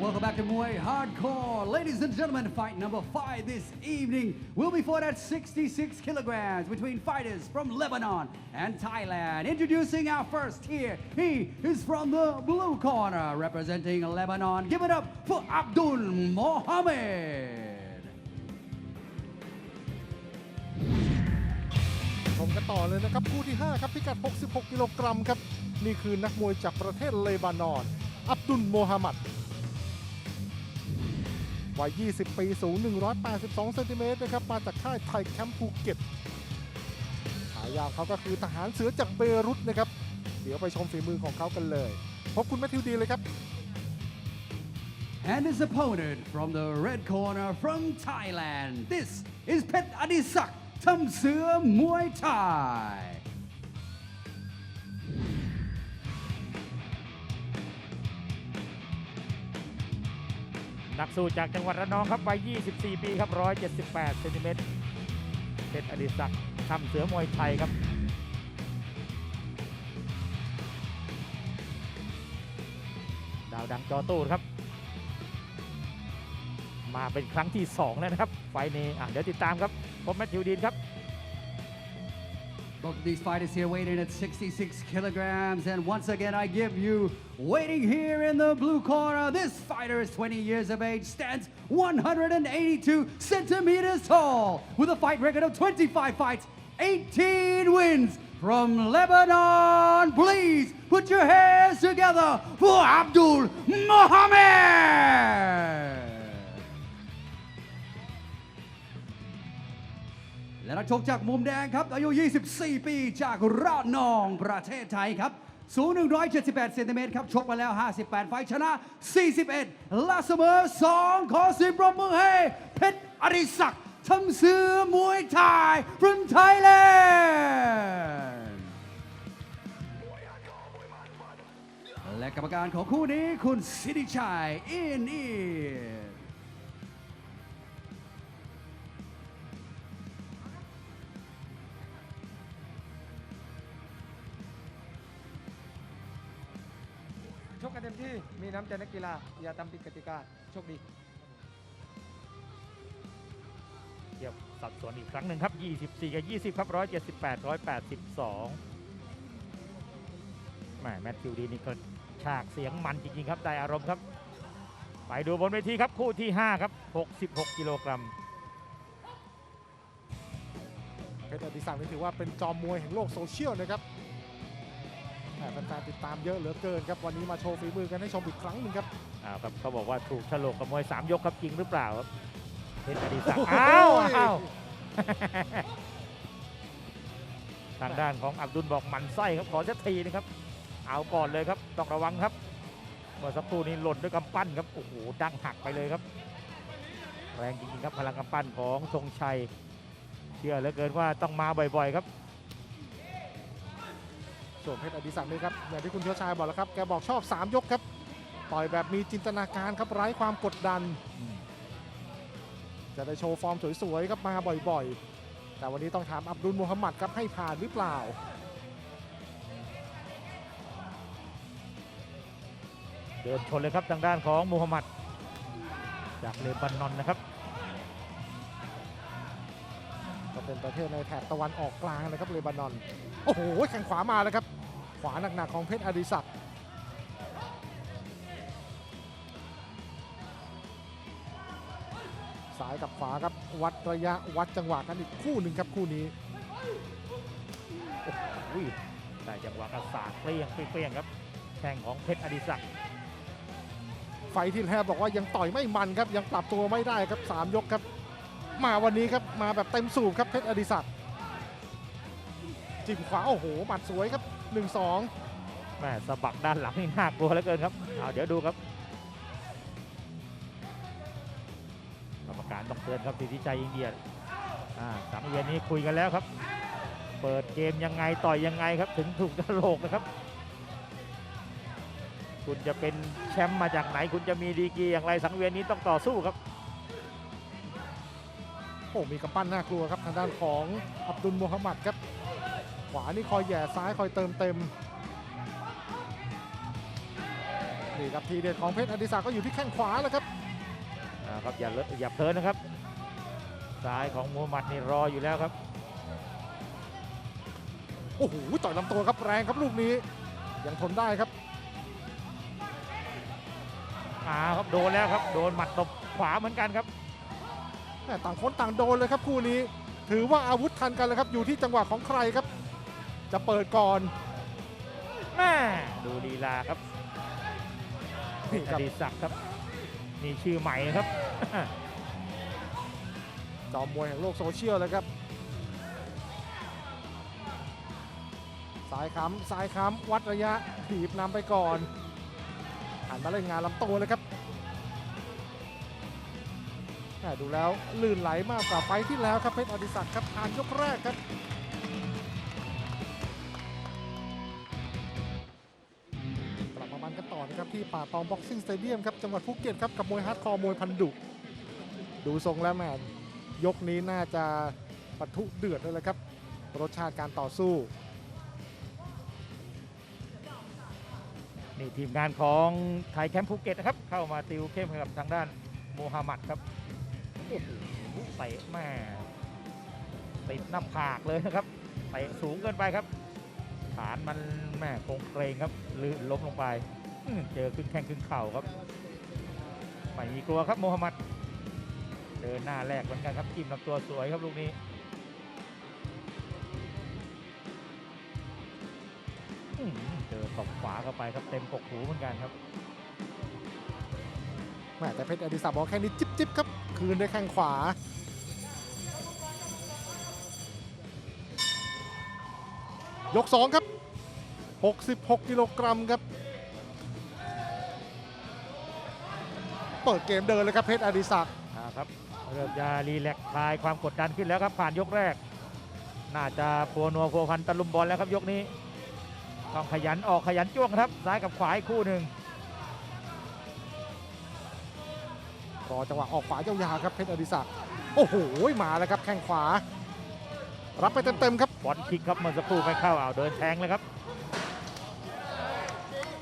Welcome back to Muay Hardcore. Ladies and gentlemen, fight number five this evening will be fought at 66 kilograms between fighters from Lebanon and Thailand. Introducing our first here, he is from the blue corner representing Lebanon. Give it up for Abdul Mohammed. ชมกันต่อเลยนะครับคู่ที่ 5 ครับพิกัด 66 กิโลกรัมครับ นี่คือนักมวยจากประเทศเลบานอน อับดุลโมฮัมหมัด วัย 20 ปี สูง 182 เซนติเมตรนะครับ มาจากค่ายไทยแคมป์ภูเก็ตฉายาเขาก็คือทหารเสือจากเบรุตนะครับ เดี๋ยวไปชมฝีมือของเขากันเลย พบคุณแมทธิวดีเลยครับ And his opponent from the red corner from Thailand. This is Pet Adisak Tamsua Muay Thai. นักสู้จากจังหวัดระนองครับวัย 24 ปีครับ 178เซนติเมตรเป็นอดิศักดิ์ทำเสือมวยไทยครับดาวดังจอตู้ครับ มาเป็นครั้งที่ 2 แล้วนะครับ ไฟล์นี้อะเดี๋ยวติดตามครับผมแมทธิวดีนครับ Both of these fighters here weighing in at 66 kilograms. And once again, I give you waiting here in the blue corner. This fighter is 20 years of age, stands 182 centimeters tall, with a fight record of 25 fights, 18 wins. From Lebanon, please put your hands together for Abdul Mohammed. และนักชกจากมุมแดงครับ อายุ 24 ปีจากระนองประเทศไทยครับสูง 178 เซนติเมตรครับ ชกมาแล้ว 58 ไฟชนะ 41และเสมอ 2 ขอเสียงปรบมือให้ เพชรอริศักดิ์ทำเสือมวยไทย from Thailand และกรรมการของคู่นี้คุณสิริชัย อินอี กกันเต็มที่ มีน้ำใจนักกีฬา อย่าทำผิดกติกา โชคดี เทียบสัดส่วนอีกครั้งหนึ่งครับ 24 กับ 20 ครับ 178 182แหมแมทธิวดีนี่ก็ฉากเสียงมันจริงๆครับ ได้อารมณ์ครับ ไปดูบนเวทีครับ คู่ที่ 5 ครับ 66 กิโลกรัม เพชรอดิศักดิ์นี่ถือว่าเป็นจอมมวยแห่งโลกโซเชียลนะครับ แหม่แฟนๆติดตามเยอะเหลือเกินครับ วันนี้มาโชว์ฝีมือกันให้ชมอีกครั้งหนึ่งครับอ้าวครับเขาบอกว่าถูกฉลกกับมวย 3 ยกครับจริงหรือเปล่าครับเพชรอดิศักดิ์โอ้โหอ้าวอ้าวทางด้านของอับดุลบอกหมันไส้ครับขอสักทีนะครับ เอาก่อนเลยครับต้องระวังครับเมื่อสักครู่นี้หล่นด้วยกำปั้นครับโอ้โหดังหักไปเลยครับ แรงจริงๆครับพลังกำปั้นของธงชัย เชื่อเหลือเกินว่าต้องมาบ่อยๆครับ ส่วนเพชรอดิศักดิ์นี่ครับอย่างที่คุณเชื้อชายบอกแล้วครับแกบอกชอบ 3 ยกครับต่อยแบบมีจินตนาการครับไร้ความกดดันอืมจะได้โชว์ฟอร์มสวยๆครับมาบ่อยๆ แต่วันนี้ต้องถามอับดุลมูฮัมหมัดครับให้ผ่านหรือเปล่าเดินชนเลยครับทางด้านของมูฮัมหมัด จากเลบานอนนะครับ ก็เป็นประเทศในแถบตะวันออกกลางนะครับเลบานอน โอ้โหแข้งขวามาแล้วครับ ขวาหนักๆของเพชรอดิศักดิ์ซ้ายกับขวาครับวัดระยะวัดจังหวะกันอีกคู่หนึ่งครับคู่นี้อุ้ยได้จังหวะกระสากเปรี้ยงเปรี้ยงครับแข่งของเพชรอดิศักดิ์ไฟที่แล้วบอกว่ายังต่อยไม่มันครับยังปรับตัวไม่ได้ครับ3ยกครับ มาวันนี้ครับมาแบบเต็มสูบครับเพชรอดิศักดิ์ จิ้มขวาโอ้โหหมัดสวยครับ 1-2แม่สะบักด้านหลังนี่น่ากลัวเหลือเกินครับเอาเดี๋ยวดูครับกรรมการต้องเตือนครับสิทธิชัยอินเดียอ่าสังเวียนนี้คุยกันแล้วครับ เปิดเกมยังไงต่อยยังไงครับ ถึงถูกกระโหลกนะครับ คุณจะเป็นแชมป์มาจากไหน คุณจะมีดีกรีอย่างไรสังเวียนนี้ต้องต่อสู้ครับโอ้มีกำปั้นน่ากลัวครับทางด้านของอับดุลมูฮัมหมัดครับ ขวานี่คอยแหย่ซ้ายคอยเติมเต็มนี่ครับทีเด็ดของเพชรอดิศักดิ์ก็อยู่ที่แข้งขวาแล้วครับอ่าครับอย่าเลอะอย่าเพลินนะครับซ้ายของมูฮัมหมัดนี่รออยู่แล้วครับโอ้โหต่อยลำตัวครับแรงครับลูกนี้ยังทนได้ครับอ่าครับโดนแล้วครับโดนหมัดตบขวาเหมือนกันครับแม่ต่างคนต่างโดนเลยครับคู่นี้ ถือว่าอาวุธทันกันเลยครับอยู่ที่จังหวะของใครครับ จะเปิดก่อนแม่ดูลีลาครับนี่อครับดีศักดิ์ครับ นี่ชื่อใหม่นะครับ จอมมวยแห่งโลกโซเชียลเลยครับสายค้ำสายค้ำวัดระยะถีบนำไปก่อนหันมาเล่นงานลำตัวเลยครับแม่ดูแล้วลื่นไหลมากกว่าไฟท์ที่แล้วครับเพชรอดิศักดิ์ครับผ่านยกแรกครับ ที่ป่าตองบ็อกซิ่งสเตเดียมครับจังหวัดภูเก็ตครับกับมวยฮาร์ดคอร์มวยพันดุ ดูทรงแล้วแมนยกนี้น่าจะปะทุเดือดเลยครับ รสชาติการต่อสู้นี่ทีมงานของไทยแคมป์ภูเก็ตนะครับ เข้ามาติวเข้มกับทางด้านโมฮัมหมัดครับโอ้โหเตะแม่ติดหน้าผากเลยนะครับเตะสูงเกินไปครับฐานมันแม่คงเกรงครับลื่นล้มลงไป เจอขึ้นแข้งขึ้นเข่าครับไม่มีกลัวครับโมฮัมหมัดเดินหน้าแรกเหมือนกันครับจิ้มลำตัวสวยครับลูกนี้เจอตบขวาเข้าไปครับเต็มกกหูเหมือนกันครับแม่แต่เพชรอดิศักดิ์บอกแค่นี้จิ๊บจิ๊บครับ คืนด้วยแข้งขวา ยก 2 ครับ 66 กิโลกรัมครับ ปิดเกมเดินเลยครับเพชรอดิศักดิ์อ่าครับเริ่มจะรีแลกซ์คลายความกดดันขึ้นแล้วครับผ่านยกแรก น่าจะพัวนัวพัวพันตะลุมบอลแล้วครับยกนี้ต้องขยันออกขยันจ้วงครับซ้ายกับขวาอีกคู่หนึ่งรอจังหวะออกขวายาวๆครับเพชรอดิศักดิ์โอ้โหมาแล้วครับแข้งขวา รับไปเต็มๆครับบอลคิกครับเมื่อสักครู่ไม่เข้าเอาวเดินแทงเลยครับ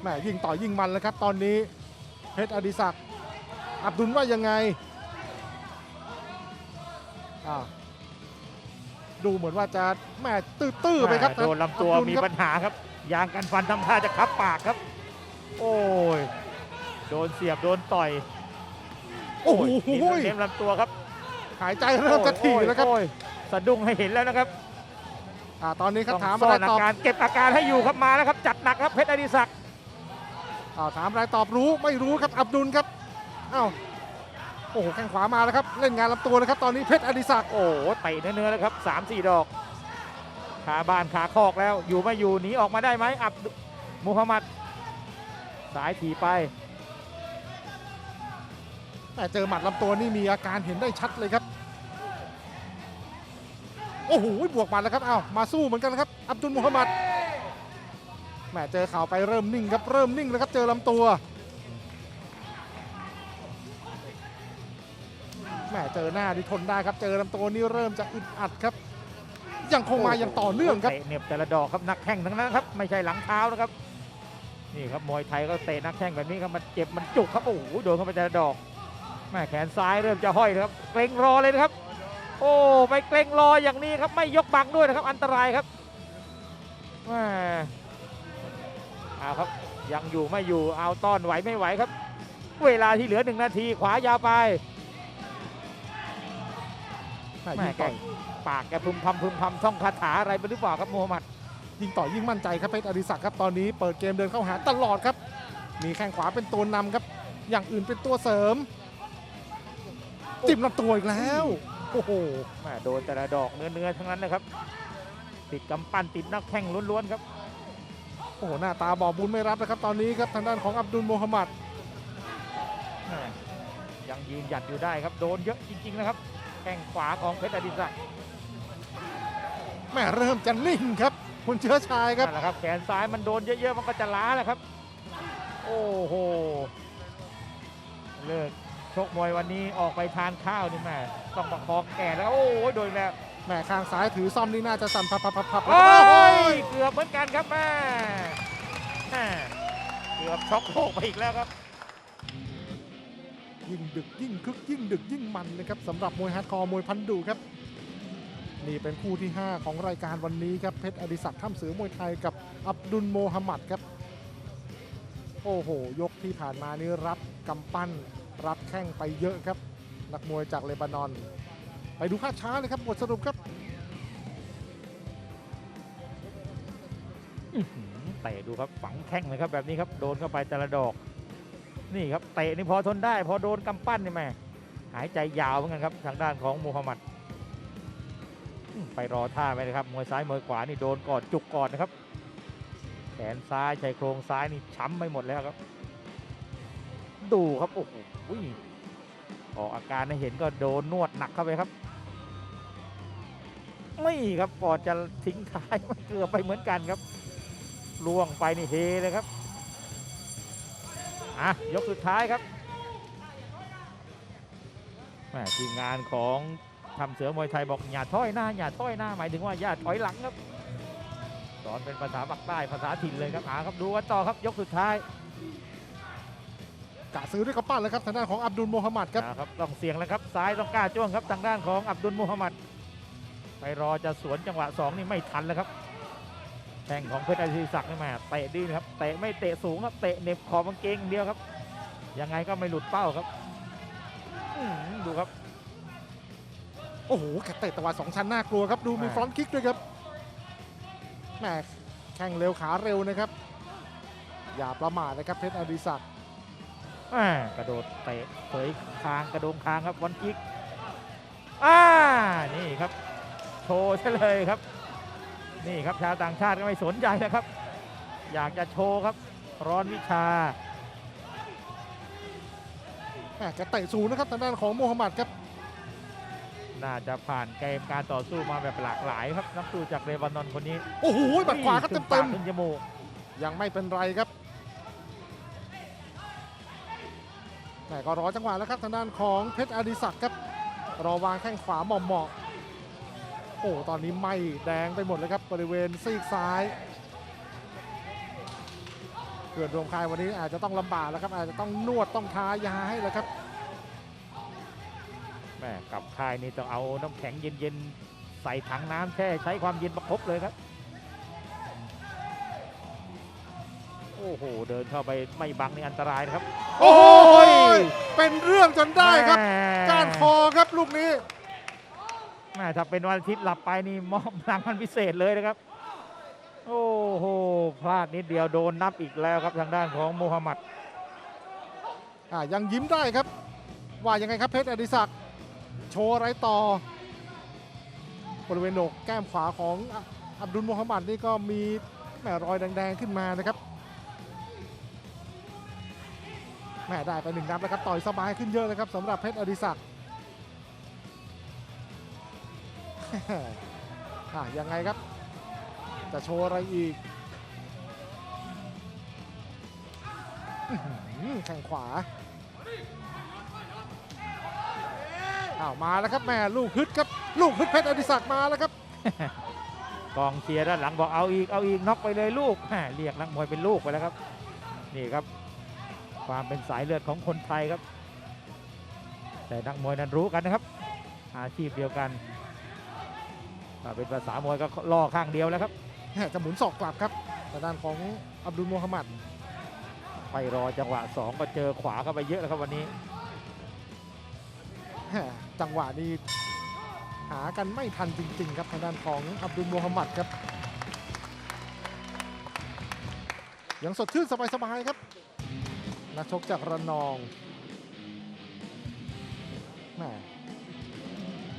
แหม่ยิงต่อยยิงมันแล้วครับตอนนี้เพชรอดิศักดิ์ อับดุลว่ายังไงอ่าดูเหมือนว่าจะแหม่ตื้อๆไปครับโดนลำตัวอับดุมีครับปัญหาครับ ยางกันฟันทำท่าจะคับปากครับ โอ้ยโดนเสียบโดนต่อย โอ้โหยเน้นลำตัวครับ หายใจเริ่มจะถี่แล้วครับโอ้ยสะดุ้งให้เห็นแล้วนะครับอ่าตอนนี้ครับต้องถามซ่อะอไรนอาตอบการเก็บอาการให้อยู่ครับมาแล้วครับ จัดหนักครับเพชรอดิศักดิ์อ่าถามอะไรตอบรู้ไม่รู้ครับอับดุลครับ อ้าวโอ้โหแข้งขวามาแล้วครับ เล่นงานลำตัวเลยครับ ตอนนี้เพชรอดิศักดิ์โอ้โหเตะเนื้อๆแล้วครับสามสี่ดอกขาบ้านขาคอกแล้วอยู่ไม่อยู่หนีออกมาได้ไหมอับดุมูฮัมหมัดสายถีไปแต่เจอหมัดลำตัวนี่มีอาการเห็นได้ชัดเลยครับ โอ้โหบวกหมัดแล้วครับอ้าวมาสู้เหมือนกันนะครับ อับดุลมุฮัมมัดแหมเจอเข่าวไปเริ่มนิ่งครับเริ่มนิ่งแล้วครับเจอลำตัว แหมเจอหน้านี่ทนได้ครับ เจอลำตัวนี่เริ่มจะอึดอัดครับ ยังคงมาอย่างต่อเนื่องครับเตะเหน็บแต่ละดอกครับนักแข่งทั้งนั้นครับ ไม่ใช่หลังเท้านะครับ นี่ครับมวยไทยก็เตะนักแข่งแบบนี้ครับมันเจ็บมันจุกครับโอ้โหโดนเข้าไปแต่ละดอกแม่แขนซ้ายเริ่มจะห้อยครับ เกรงรอเลยนะครับ โอ้ไปเกรงรออย่างนี้ครับ ไม่ยกบังด้วยนะครับ อันตรายครับแม่เอาครับยังอยู่ไม่อยู่เอาต้อนไหวไม่ไหวครับ เวลาที่เหลือหนึ่งนาทีขวายาวไป แหม่แม่ยิงแกต่อยปากแกพึมพำพึมพำท่องคาถาอะไรไปหรือเปล่าครับมูฮัมหมัดยิงต่อยิ่งมั่นใจครับเพชรอดิศักดิ์ครับตอนนี้เปิดเกมเดินเข้าหาตลอดครับ มีแข้งขวาเป็นตัวนำครับ อย่างอื่นเป็นตัวเสริม จิ้มลำตัวอีกแล้ว โอ้โหแม่โดนแต่ละดอกเนื้อเนื้อๆทั้งนั้นนะครับ ติดกำปั้นติดนักแข้งล้วนๆครับ โอ้โหหน้าตาบอกบุญไม่รับนะครับ ตอนนี้ครับทางด้านของอับดุลโมฮัมหมัดแม่ยังยืนหยัดอยู่ได้ครับ โดนเยอะจริง ๆ นะครับ แข้งขวาของเพชรอดิศักดิ์แม่เริ่มจะนิ่งครับ คุณเชื้อชายครับนั่นแหละครับ แขนซ้ายมันโดนเยอะๆ มันก็จะล้าแหละครับ โอ้โห เลิกชกมวยวันนี้ออกไปทานข้าวนี่แม่ต้องประคองแก่แล้ว โอ้โหโดนแล้วแม่ข้างซ้ายถือซ่อมนี่น่าจะสั่นพับพับพับพับโอ้โอ้ยยเกือบเหมือนกันครับแม่แม่เกือบช็อกโลกไปอีกแล้วครับ ยิ่งดึกยิ่งคึกยิ่งดึกยิ่งมันนะครับสำหรับมวยฮาร์ดคอร์มวยพันดุครับ นี่เป็นคู่ที่ 5 ของรายการวันนี้ครับเพชรอดิศักดิ์ท่ามสือมวยไทยกับอับดุลโมฮัมหมัดครับ โอ้โห ยกที่ผ่านมานี่รับกำปั้น รับแข้งไปเยอะครับ นักมวยจากเลบานอน ไปดูค่าช้าเลยครับบทสรุปครับเตะดูครับฝังแข้งเลยครับแบบนี้ครับโดนเข้าไปแต่ละดอก นี่ครับเตะนี่พอทนได้ พอโดนกำปั้นนี่แม่หายใจยาวเหมือนกันครับทางด้านของมูฮัมหมัดไปรอท่าไหมนะครับมวยซ้ายมวยขวานี่โดนกอนจุกกอนนะครับแขนซ้ายชายโครงซ้ายนี่ช้ำไปหมดแล้วครับ ดูครับโอ้โหออกอาการให้เห็นก็โดนนวดหนักเข้าไปครับ ไม่ครับก่อนจะทิ้งท้ายมันเกือบไปเหมือนกันครับล่วงไปนี่เฮเลยครับ อะยกสุดท้ายครับแม่ทีมงานของทำเสือมวยไทยบอกอย่าถอยหน้าอย่าถอยหน้าหมายถึงว่าอย่าถอยหลังครับสอนเป็นภาษาปากใต้ภาษาถิ่นเลยครับอ่าครับดูกันต่อครับยกสุดท้ายกะซื้อด้วยกำปั้นแล้วครับทางด้านของอับดุลโมฮัมหมัดครับอ่าครับต้องเสียงแล้วครับซ้ายต้องกล้าจ้วงครับทางด้านของอับดุลมูฮัมหมัดไปรอจะสวนจังหวะสองนี่ไม่ทันแล้วครับ แข้งของเพชรอาชีศักดิ์นี่แม่เตะดีนะครับเตะไม่เตะสูงครับเตะเหน็บขอบกางเกงอย่างเดียวครับ ยังไงก็ไม่หลุดเป้าครับอื้อหือดูครับ โอ้โหแกเตะตะวันสองชั้นน่ากลัวครับ ดูมีอ่าฟรอนต์คิกด้วยครับแหมแข่งเร็วขาเร็วนะครับ อย่าประมาทนะครับเพชรอดิศักดิ์แม่กระโดดเตะเผยคางกระโดงคางครับวันกิกอ่านี่ครับ โชว์ซะเลยครับ นี่ครับชาวต่างชาติก็ไม่สนใจนะครับ อยากจะโชว์ครับ ร้อนวิชาแหมแกเตะสูงนะครับทางด้านของโมฮัมหมัดครับ น่าจะผ่านเกมการต่อสู้มาแบบหลากหลายครับนักสู้จากเลบานอนคนนี้โอ้โหบัดขวาครับขึ้นเต็มปากขึ้นจมูกๆยังไม่เป็นไรครับแหมก็รอจังหวะแล้วครับทางด้านของเพชรอดิศักดิ์ครับรอวางแข้งขวาเหมาะๆ โอ้ตอนนี้ไหม่แดงไปหมดเลยครับบริเวณซีกซ้ายเพื่อนรวมค่ายวันนี้อาจจะต้องลำบากแล้วครับ อาจจะต้องนวดต้องทายาให้แล้วครับแม่กลับค่ายนี่ต้องเอาน้ำแข็งเย็นๆ ใส่ถังน้ำแช่ใช้ความเย็นประคบเลยครับ โอ้โห เดินเข้าไปไม่บังนี่อันตรายนะครับ โอ้ยเป็นเรื่องจนได้ครับแม่ก้านคอครับลูกนี้แม่ ถ้าเป็นวันอาทิตย์หลับไปนี่มอบรางวัลพิเศษเลยนะครับ โอ้โหพลาดนิดเดียวโดนนับอีกแล้วครับทางด้านของโมฮัมหมัดอ่ายังยิ้มได้ครับ ว่ายังไงครับเพชรอดิศักดิ์โชว์อะไรต่อบริเวณโหนกแก้มขวาของอับดุลโมฮัมหมัดนี่ก็มีแหมรอยแดงๆขึ้นมานะครับแหม่ได้ไปหนึ่งนับแล้วครับต่อยสบายขึ้นเยอะเลยครับสำหรับเพชรอดิศักดิ์ ยังไงครับ จะโชว์อะไรอีกแข่งขวาอ้าวมาแล้วครับแม่ลูกฮึดครับ ลูกฮึดเพชรอดิศักดิ์มาแล้วครับกองเชียร์ด้านหลังบอกเอาอีกเอาอีกน็อกไปเลยลูกเรียกนักมวยเป็นลูกไปแล้วครับ นี่ครับ ความเป็นสายเลือดของคนไทยครับ แต่นักมวยนั้นรู้กันนะครับ อาชีพเดียวกัน ถ้าเป็นภาษามวยก็ล่อข้างเดียวแล้วครับแหม่จะหมุนศอกกลับครับทางด้านของอับดุลโมฮัมหมัดไปรอจังหวะ2ก็เจอขวาเข้าไปเยอะแล้วครับวันนี้แหม่จังหวะนี้หากันไม่ทันจริง ๆ ครับทางด้านของอับดุลโมฮัมหมัดครับ ยังสดชื่นสบายๆครับ นักชกจากระนองแหม่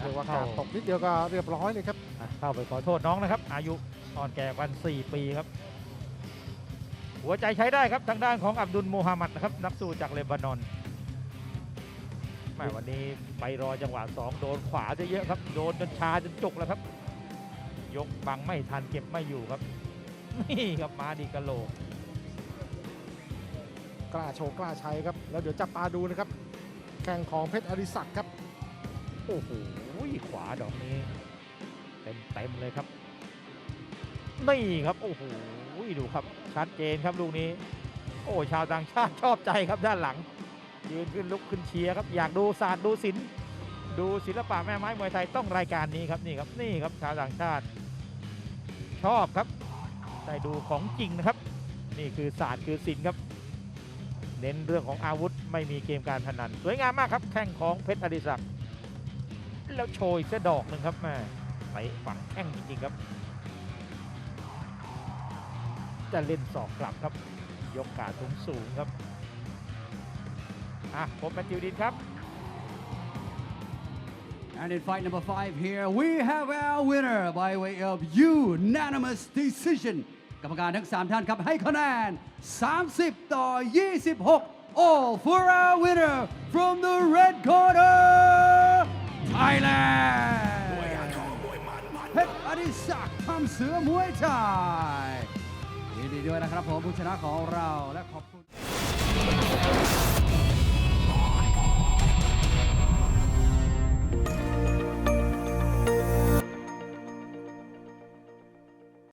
เรียกว่าการตกนิดเดียวก็เรียบร้อยเลยครับอะ เข้าไปขอโทษน้องนะครับ อายุอ่อนแก่กัน 4 ปีครับ หัวใจใช้ได้ครับทางด้านของอับดุลโมฮัมหมัดนะครับนักสู้จากเลบานอนแหม่วันนี้ไปรอจังหวะ2โดนขวาเยอะๆครับ โดนจนชาจนจุกแล้วครับ ยกบังไม่ทันเก็บไม่อยู่ครับ นี่ครับมาดีกะโหลกกล้าโชว์กล้าใช้ครับ แล้วเดี๋ยวจับตาดูนะครับ แข่งของเพชรอดิศักดิ์ครับ โอ้โหขวาดอกนี้ เต็มเต็มๆเลยครับนี่ครับโอ้โหดูครับชัดเจนครับลูกนี้ โอ้ชาวต่างชาติชอบใจครับด้านหลังยืนขึ้นลุกขึ้นเชียร์ครับอยากดูศาสตร์ดูศิลป์ดูศิลปะแม่ไม้มวยไทยต้องรายการนี้ครับนี่ครับนี่ครับชาวต่างชาติ ชอบครับได้ดูของจริงนะครับ นี่คือศาสตร์คือศิลป์ครับ เน้นเรื่องของอาวุธไม่มีเกมการพนัน สวยงามมากครับแข้งของเพชรอดิศักดิ์แล้วโชยเสดอกหนึ่งครับแม่ ไปฝังแข้งจริงๆครับ จะเล่นศอกกลับครับ ยกกาสูงสูงๆครับ อะผมเป็นจิวดินครับ And in fight number five here, we have our winner by way of unanimous decision กรรมการทั้ง 3 ท่านครับ ให้คะแนน 30 ต่อ 26 all for our winner from the red corner Thailand ศักดิ์คำเสือมวยไทยยินดีด้วยนะครับผมผู้ชนะของเราและขอบคุณ